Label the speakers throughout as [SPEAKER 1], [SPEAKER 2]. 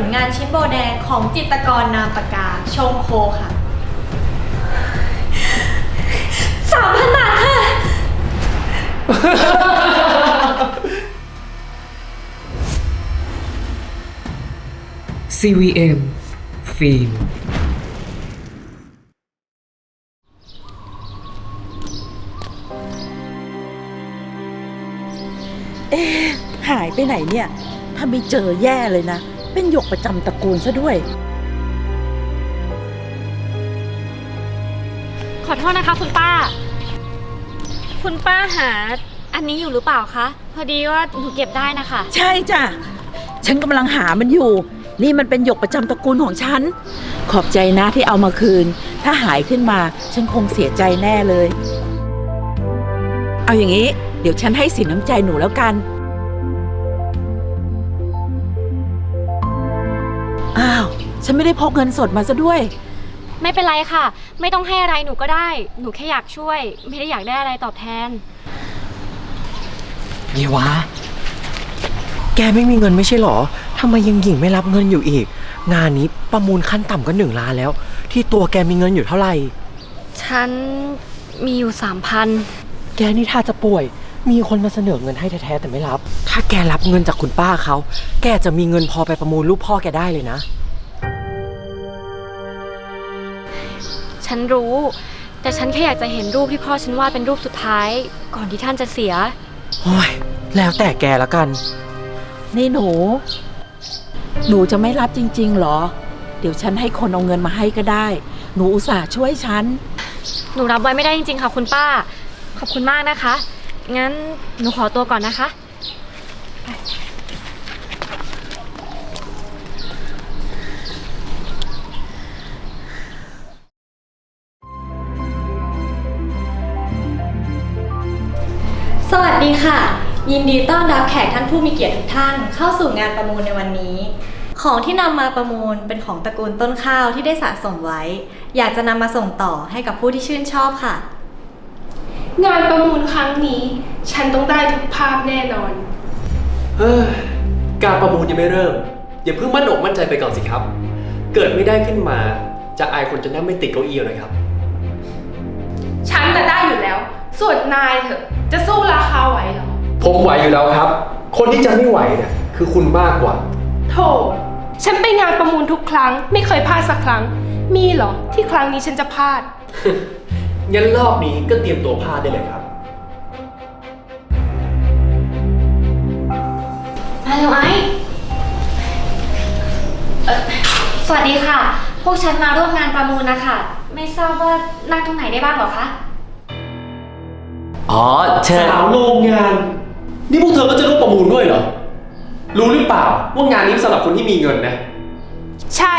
[SPEAKER 1] ลงานชิ้นโบแดงของจิตรกรนามปากกาชงโคค่ะ สามพันบาทค่ะ
[SPEAKER 2] CVM ฟิล์ม
[SPEAKER 3] หายไปไหนเนี่ย ถ้าไม่เจอแย่เลยนะ เป็นหยกประจำตระกูลซะด้วย
[SPEAKER 4] ขอโทษนะคะคุณป้า คุณป้าหาอันนี้อยู่หรือเปล่าคะ พอดีว่าหนูเก็บได้นะคะ
[SPEAKER 3] ใช่จ้ะ ฉันกำลังหามันอยู่ นี่มันเป็นหยกประจำตระกูลของฉัน ขอบใจนะที่เอามาคืน ถ้าหายขึ้นมาฉันคงเสียใจแน่เลย เอาอย่างนี้ เดี๋ยวฉันให้สินน้ำใจหนูแล้วกัน อ้าว ฉันไม่ได้พกเงินสดมาซะด้วย
[SPEAKER 4] ไม่เป็นไรค่ะ ไม่ต้องให้อะไรหนูก็ได้ หนูแค่อยากช่วย ไม่ได้อยากได้อะไรตอบแทน
[SPEAKER 5] เยวะ แกไม่มีเงินไม่ใช่หรอ ทำไมยังหญิงไม่รับเงินอยู่อีก งานนี้ประมูลขั้นต่ำก็หนึ่งล้านแล้ว ที่ตัวแกมีเงินอยู่เท่าไหร่
[SPEAKER 4] ฉันมีอยู่สามพัน
[SPEAKER 5] แกนี่ถ้าจะป่วย มีคนมาเสนอเงินให้แท้ๆแต่ไม่รับ ถ้าแกรับเงินจากคุณป้าเขา แกจะมีเงินพอไปประมูลรูปพ่อแกได้เลยนะ
[SPEAKER 4] ฉันรู้ แต่ฉันแค่อยากจะเห็นรูปที่พ่อฉันวาดเป็นรูปสุดท้าย ก่อนที่ท่านจะเสีย
[SPEAKER 5] โอ้ย แล้วแต่แกแล้วกัน
[SPEAKER 3] นี่หนู หนูจะไม่รับจริงๆเหรอ เดี๋ยวฉันให้คนเอาเงินมาให้ก็ได้ หนูอุตส่าห์ช่วยฉัน
[SPEAKER 4] หนูรับไว้ไม่ได้จริงๆค่ะคุณป้า ขอบคุณมากนะคะ งั้นหนูขอตัวก่อนนะคะ
[SPEAKER 1] สวัสดีค่ะ ยินดีต้อนรับแขกท่านผู้มีเกียรติทุกท่านเข้าสู่งานประมูลในวันนี้ ของที่นำมาประมูลเป็นของตระกูลต้นข้าวที่ได้สะสมไว้ อยากจะนำมาส่งต่อให้กับผู้ที่ชื่นชอบค่ะ
[SPEAKER 6] งานประมูลครั้งนี้ ฉันต้องได้ทุกภาพแน่นอน
[SPEAKER 7] เฮ้ยการประมูลยังไม่เริ่ม อย่าเพิ่งมั่นอกมั่นใจไปก่อนสิครับ เกิดไม่ได้ขึ้นมา จะอายคนจะนั่งไม่ติดเก้าอี้นะครับ
[SPEAKER 6] ฉันน่ะได้อยู่แล้ว ส่วนนายเถอะ จะสู้ราคาไหวเหรอ
[SPEAKER 7] ผมไหวอยู่แล้วครับ คนที่จะไม่ไหวเนี่ยคือคุณมากกว่า
[SPEAKER 6] โถ ฉันไปงานประมูลทุกครั้ง ไม่เคยพลาดสักครั้ง มีเหรอที่ครั้งนี้ฉันจะพลาด
[SPEAKER 7] งั้นรอบนี้ก็เตรียมตัวพลาดได้เลยครับ
[SPEAKER 4] มาเร็วไอ้เอ่อสวัสดีค่ะ พวกฉันมาร่วมงานประมูลนะคะ ไม่ทราบว่านั่งตรงไหนได้บ้างเหรอคะ
[SPEAKER 5] อ๋อเชิญ
[SPEAKER 7] สาวโรงงาน นี่พวกเธอก็จะร่วมประมูลด้วยเหรอ รู้หรือเปล่าว่างานนี้สำหรับคนที่มีเงินนะ
[SPEAKER 6] ใช่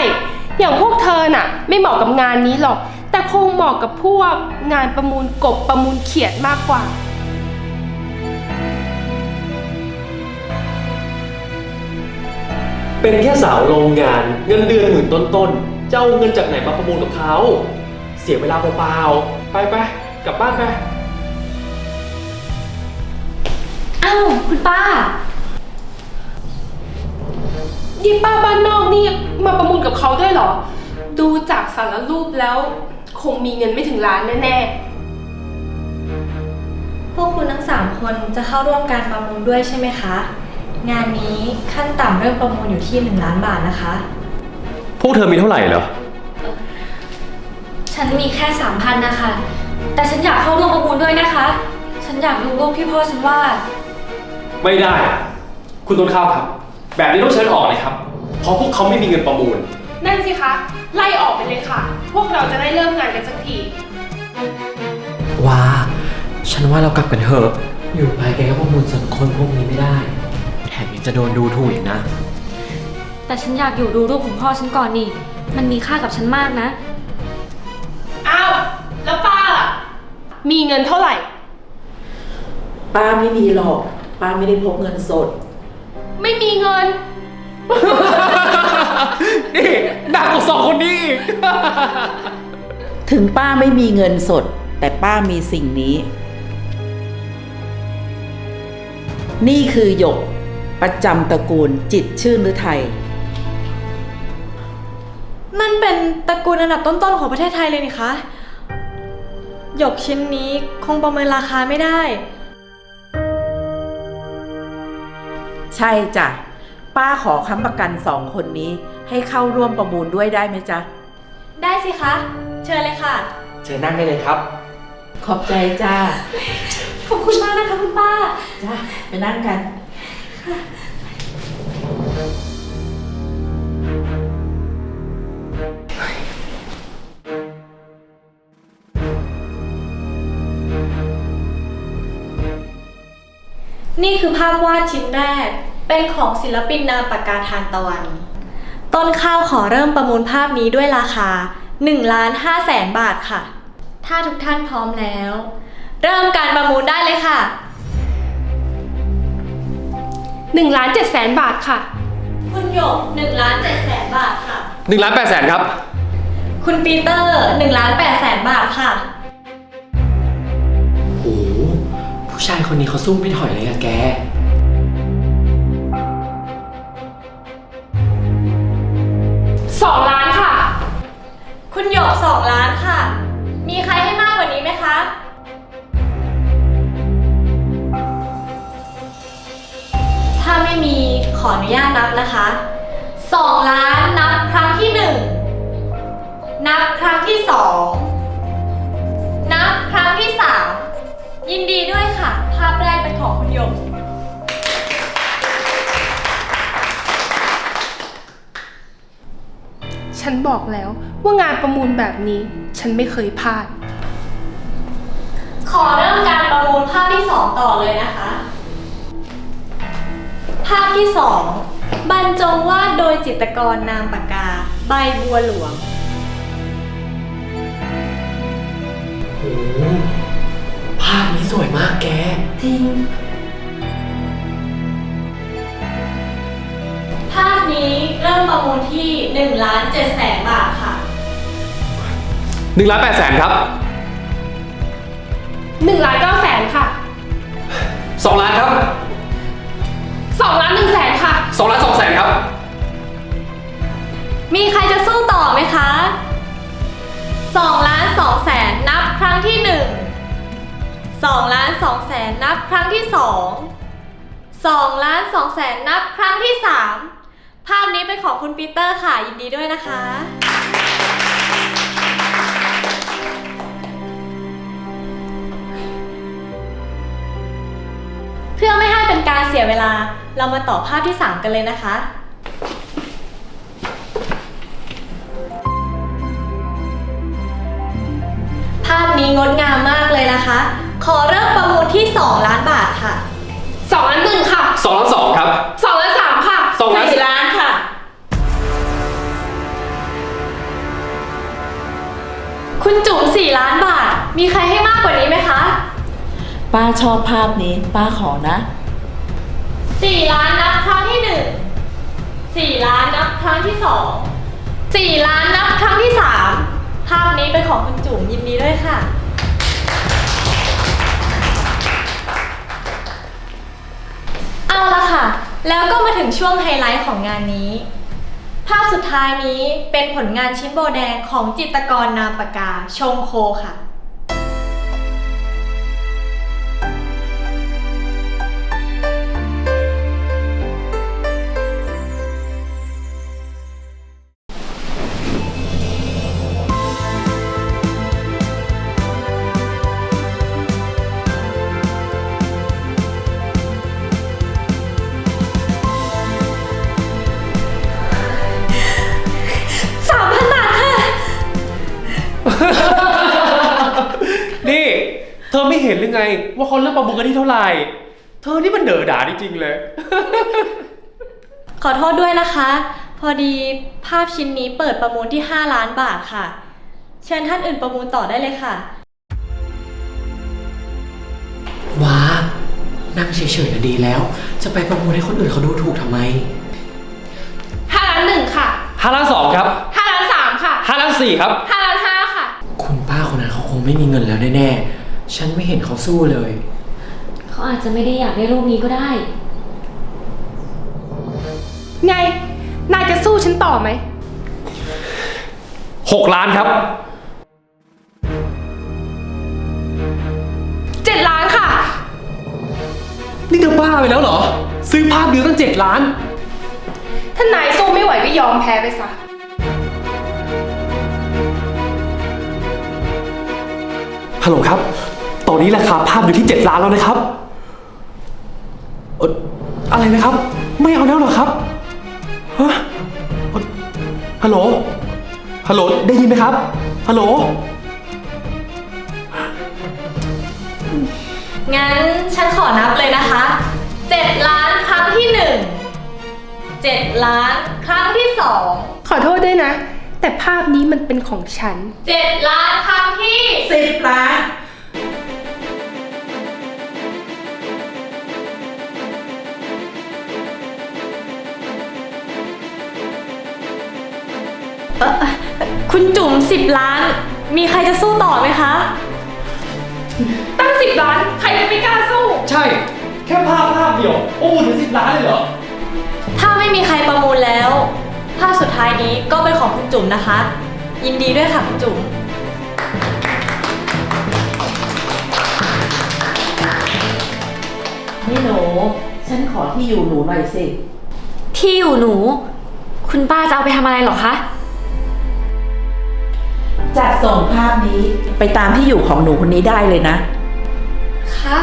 [SPEAKER 6] อย่างพวกเธอน่ะ ไม่เหมาะกับงานนี้หรอก แต่คงเหมาะกับพวกงานประมูลกบประมูลเขียดมากกว่า
[SPEAKER 7] เป็นแค่สาวโรงงานเงินเดือนหมื่นต้นๆจะเอาเงินจากไหนมาประมูลกับเขา เสียเวลาเปล่าๆ ไปไปๆกลับบ้านไป
[SPEAKER 4] อ้าวคุณป้า
[SPEAKER 6] ยี่ป้าบ้านนอกนี่มาประมูลกับเขาด้วยเหรอ ดูจากสารรูปแล้ว คงมีเงินไม่ถึงล้านแน่
[SPEAKER 1] พวกคุณทั้งสามคนจะเข้าร่วมการประมูลด้วยใช่ไหมคะ งานนี้ขั้นต่ำเริ่มประมูลอยู่ที่ 1 ล้านบาทนะคะ
[SPEAKER 7] พวกเธอมีเท่าไหร่เหรอ
[SPEAKER 4] ฉันมีแค่สามพันนะคะ แต่ฉันอยากเข้าร่วมประมูลด้วยนะคะ ฉันอยากดูรูปที่พ่อฉันวาด
[SPEAKER 7] ไม่ได้ คุณต้นข้าวครับ แบบนี้ต้องเชิญออกเลยครับ เพราะพวกเขาไม่มีเงินประมูล
[SPEAKER 6] ๆ นั่นสิคะ ไล่ออกไปเลยค่ะ พวกเราจะได้เริ่มงานกันสักที
[SPEAKER 5] ว้า ฉันว่าเรากลับกันเถอะ อยู่ไปแกก็ประมูลส่วนคนพวกนี้ไม่ได้ แถมยังจะโดนดูถูกอีกนะ
[SPEAKER 4] แต่ฉันอยากอยู่ดูรูปของพ่อฉันก่อนนี่ มันมีค่ากับฉันมากนะ
[SPEAKER 6] อ้าว แล้วป้าล่ะ มีเงินเท่าไหร่
[SPEAKER 3] ป้าไม่มีหรอก ป้าไม่ได้พกเงินสด
[SPEAKER 6] ไม่มีเงิน
[SPEAKER 7] นี่หนักกว่าสองคนนี้อีก
[SPEAKER 3] ถึงป้าไม่มีเงินสด แต่ป้ามีสิ่งนี้ นี่คือหยก ประจำตระกูลจิตรชื่นหรือไทย
[SPEAKER 1] เป็นตระกูลอันดับต้นๆของประเทศไทยเลยนี่คะ หยกชิ้นนี้คงประเมินราคาไม่ได้
[SPEAKER 3] ใช่จ้ะ ป้าขอค้ำประกันสองคนนี้ ให้เข้าร่วมประมูลด้วยได้ไหมจ๊ะ
[SPEAKER 1] ได้สิคะ เชิญเลยค่ะ
[SPEAKER 5] เชิญนั่งได้เลยครับ
[SPEAKER 3] ขอบใจจ้า
[SPEAKER 1] ขอบคุณมากนะคะคุณป้า
[SPEAKER 3] จ้าไปนั่งกัน
[SPEAKER 1] นี่คือภาพวาดชิ้นแรก เป็นของศิลปินนามปากกาทานตะวัน ต้นข้าวขอเริ่มประมูลภาพนี้ด้วยราคา1ล้าน5แสนบาทค่ะ ถ้าทุกท่านพร้อมแล้ว เริ่มการประมูลได้เลยค่ะ
[SPEAKER 6] 1ล้าน7แสนบาทค่ะ
[SPEAKER 1] คุณหยก1ล้าน7แสนบาทค่ะ
[SPEAKER 7] 1ล้าน8แสนครับ
[SPEAKER 1] คุณปีเตอร์1ล้าน8แสนบาทค่ะ
[SPEAKER 5] โหผู้ชายคนนี้เขาสู้ไม่ถอยเลยอะแก
[SPEAKER 6] คุ
[SPEAKER 1] ณหยก2ล้านค่ะ มีใครให้มากกว่านี้ไหมคะ ถ้าไม่มีขออนุญาตนับนะคะ2ล้านนับครั้งที่1นับครั้งที่2นับครั้งที่3ยินดีด้วยค่ะ ภาพแรกเป็นของคุณหยก
[SPEAKER 6] ฉันบอกแล้วว่างานประมูลแบบนี้ฉันไม่เคยพลาด
[SPEAKER 1] ขอเริ่มการประมูลภาพที่2ต่อเลยนะคะ ภาพที่2บรรจงวาดโดยจิตรกรนามปากกา ใบบัวหลวง
[SPEAKER 5] โหภาพนี้สวยมากแก
[SPEAKER 3] จริง
[SPEAKER 1] ภาพนี้เริ่มประมูลที่1ล้าน7แสนบาทค่ะ
[SPEAKER 7] 1ล้าน8แสนครับ
[SPEAKER 6] 1ล้าน9แสนค่ะ
[SPEAKER 7] 2ล้านครับ
[SPEAKER 6] 2ล้าน1แสนค่ะ
[SPEAKER 7] 2ล้าน2แสนครับ
[SPEAKER 1] มีใครจะสู้ต่อไหมคะ2ล้าน2แสนนับครั้งที่ 1 2ล้าน2แสนนับครั้งที่ 2 2ล้าน2แสนนับครั้งที่ 3 ภาพนี้เป็นของคุณปีเตอร์ค่ะ ยินดีด้วยนะคะ เพื่อไม่ให้เป็นการเสียเวลา เรามาต่อภาพที่ 3 กันเลยนะคะ ภาพนี้งดงามมากเลยนะคะ ขอเริ่มประมูลที่ 2 ล้านบาทค่ะ
[SPEAKER 6] 2ล้าน1ค่ะ
[SPEAKER 7] 2ล้าน2ครับ
[SPEAKER 6] 2 คุ
[SPEAKER 1] ณจุ๋ม4ล้านบาท มีใครให้มากกว่านี้ไหมคะ
[SPEAKER 3] ป้าชอบภาพนี้ ป้าขอนะ
[SPEAKER 1] 4ล้านนับครั้งที่1 4ล้านนับครั้งที่2 4ล้านนับครั้งที่3ภาพนี้เป็นของคุณจุ๋มยินดีด้วยค่ะ เอาละค่ะ แล้วก็มาถึงช่วงไฮไลท์ของงานนี้ ภาพสุดท้ายนี้เป็นผลงานชิ้นโบแดงของจิตรกรนามปากกาชงโคค่ะ
[SPEAKER 7] รือไง ว่าเขาเริ่มประมูลกันที่เท่าไหร่ เธอนี่มันเด๋อด่าจริงๆเลย
[SPEAKER 1] ขอโทษด้วยนะคะ พอดีภาพชิ้นนี้เปิดประมูลที่ 5 ล้านบาทค่ะ เชิญท่านอื่นประมูลต่อได้เลยค่ะ
[SPEAKER 5] ว้า นั่งเฉยๆนะดีแล้ว จะไปประมูลให้คนอื่นเขาดูถูกทำไม
[SPEAKER 6] 5ล้าน1ค่ะ
[SPEAKER 7] 5ล้าน2ครับ
[SPEAKER 6] 5ล้าน3ค่ะ
[SPEAKER 7] 5ล้าน4ครับ
[SPEAKER 6] 5ล้าน5ค่ะ
[SPEAKER 5] คุณป้าคนนั้นเขาคงไม่มีเงินแล้วแน่ๆ ฉันไม่เห็นเขาสู้เลย
[SPEAKER 4] เขาอาจจะไม่ได้อยากได้รูปนี้ก็ได้
[SPEAKER 6] ไง นายจะสู้ฉันต่อไหม
[SPEAKER 7] 6ล้านครับ
[SPEAKER 6] เจ็ดล้านค่ะ
[SPEAKER 7] นี่เธอบ้าไปแล้วเหรอ ซื้อภาพเดียวตั้ง7ล้าน
[SPEAKER 6] ถ้านายสู้ไม่ไหวก็ยอมแพ้ไปซะ
[SPEAKER 7] ฮัลโหลครับ ตอนนี้ราคาภาพอยู่ที่ 7 ล้านแล้วนะครับเอ่ออะไรนะครับ ไม่เอาแล้วเหรอครับ ฮะเอ่อฮัลโหล ฮัลโหล ได้ยินไหมครับ ฮัลโหล
[SPEAKER 1] งั้นฉันขอนับเลยนะคะ 7 ล้านครั้งที่ 1 7 ล้านครั้งที่
[SPEAKER 6] ขอโทษด้วยนะ แต่ภาพนี้มันเป็นของฉัน
[SPEAKER 1] 2 7ล้านครั้งที่
[SPEAKER 3] สิบล้าน
[SPEAKER 1] คุณจุ๋ม10ล้าน มีใครจะสู้ต่อไหมคะ
[SPEAKER 6] ตั้งสิบล้าน ใครจะไม่กล้าสู้
[SPEAKER 7] ใช่ แค่ภาพภาพเดียว โอ้ถึงสิบล้านเลยเหรอ
[SPEAKER 1] ถ้าไม่มีใครประมูลแล้ว ภาพสุดท้ายนี้ก็เป็นของคุณจุ๋มนะคะ ยินดีด้วยค่ะคุณจุ๋ม
[SPEAKER 3] นี่หนู ฉันขอที่อยู่หนูหน่อยสิ
[SPEAKER 4] ที่อยู่หนู คุณป้าจะเอาไปทำอะไรเหรอคะ
[SPEAKER 3] จัดส่งภาพนี้ไปตามที่อยู่ของหนูคนนี้ได้เลยนะ
[SPEAKER 1] คะ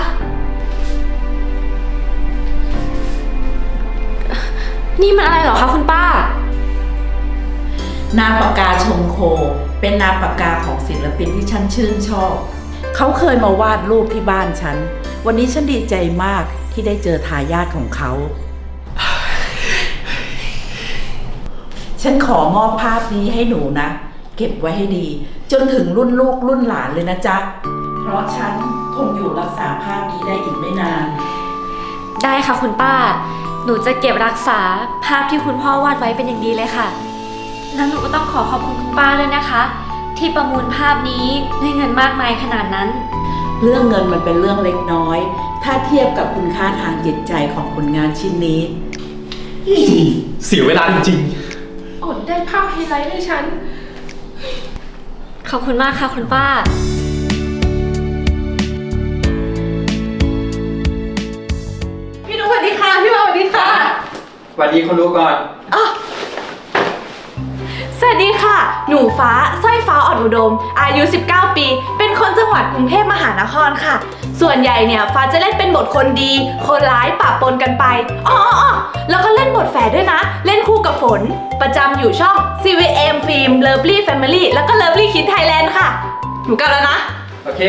[SPEAKER 4] นี่มันอะไรเหรอคะคุณป้า
[SPEAKER 3] นามปากกาชมโค เป็นนามปากกาของศิลปินที่ฉันชื่นชอบ เขาเคยมาวาดรูปที่บ้านฉัน วันนี้ฉันดีใจมากที่ได้เจอทายาทของเขา ฉันขอมอบภาพนี้ให้หนูนะ เก็บไว้ให้ดี จนถึงรุ่นลูกรุ่นหลานเลยนะจ๊ะ เพราะฉันคงอยู่รักษาภาพนี้ได้อีกไม่นาน
[SPEAKER 4] ได้ค่ะคุณป้า หนูจะเก็บรักษาภาพที่คุณพ่อวาดไว้เป็นอย่างดีเลยค่ะ แล้วหนูก็ต้องขอขอบคุณคุณป้าด้วยนะคะ ที่ประมูลภาพนี้ด้วยเงินมากมายขนาดนั้น
[SPEAKER 3] เรื่องเงินมันเป็นเรื่องเล็กน้อย ถ้าเทียบกับคุณค่าทางจิตใจของผลงานชิ้นนี้
[SPEAKER 7] เสียเวลาจริง
[SPEAKER 6] อดได้ภาพไฮไลท์ให้ฉัน
[SPEAKER 4] ขอบคุณมากค่ะคุณป้า
[SPEAKER 1] พี่นุ๊กสวัสดีค่ะ พี่วาสวัสดีค่ะ
[SPEAKER 5] สวัสดีคนดูก่อน
[SPEAKER 8] สวัสดีค่ะ หนูฟ้าสร้อยฟ้าอ่อนอุดม อายุ 19 ปี เป็นคนจังหวัดกรุงเทพมหานครค่ะ ส่วนใหญ่เนี่ยฟ้าจะเล่นเป็นบทคนดี คนร้ายปะปนกันไปอ๋ออ๋อแล้วก็เล่นบทแฝดด้วยนะ เล่นคู่กับฝน ประจำอยู่ช่อง CVM Film Lovely Family แล้วก็ Lovely Kids Thailand ค่ะ หนูกลับแล้วนะ
[SPEAKER 5] โอเค